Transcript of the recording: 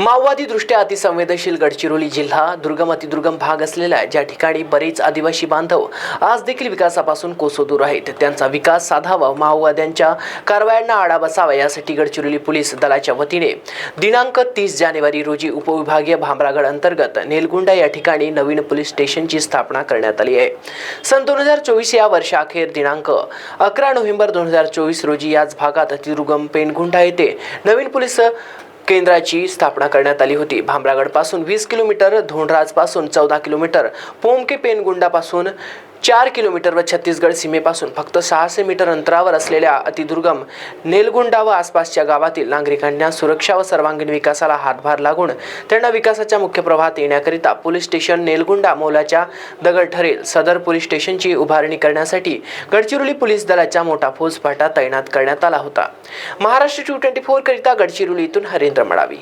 माओवादी दृष्ट्या अतिसंवेदनशील गडचिरोली जिल्हा दुर्गम अतिदुर्गम भाग असलेला ज्या ठिकाणी बरेच आदिवासी बांधव आज देखील विकासापासून कोसो दूर आहेत. त्यांचा विकास साधावा माओवाद्यांच्या कारवायांना आळा बसावा यासाठी गडचिरोली पोलीस दलाच्या वतीने दिनांक तीस जानेवारी रोजी उपविभागीय भामरागड अंतर्गत नेलगुंडा या ठिकाणी नवीन पोलीस स्टेशनची स्थापना करण्यात आली आहे. सन दोन हजार चोवीस या वर्षाअखेर दिनांक अकरा नोव्हेंबर दोन हजार चोवीस रोजी याच भागात अतिदुर्गम पेनगुंडा येथे नवीन पोलीस केंद्राची स्थापना करण्यात आली होती. भामरागडपासून वीस किलोमीटर धोंडराजपासून चौदा किलोमीटर पोमके पेनगुंडापासून चार किलोमीटर व छत्तीसगड सीमेपासून फक्त सहाशे मीटर अंतरावर असलेल्या अतिदुर्गम नेलगुंडा व आसपासच्या गावातील नागरिकांना सुरक्षा व सर्वांगीण विकासाला हातभार लागून त्यांना विकासाच्या मुख्य प्रवाहात येण्याकरिता पोलीस स्टेशन नेलगुंडा मोलाच्या दगड ठरेल सदर पोलीस स्टेशनची उभारणी करण्यासाठी गडचिरोली पोलीस दलाचा मोठा फौजफाटा तैनात करण्यात आला होता. महाराष्ट्र टू ट्वेंटी फोर करिता गडचिरोली इथून हरेंद्र मडावी.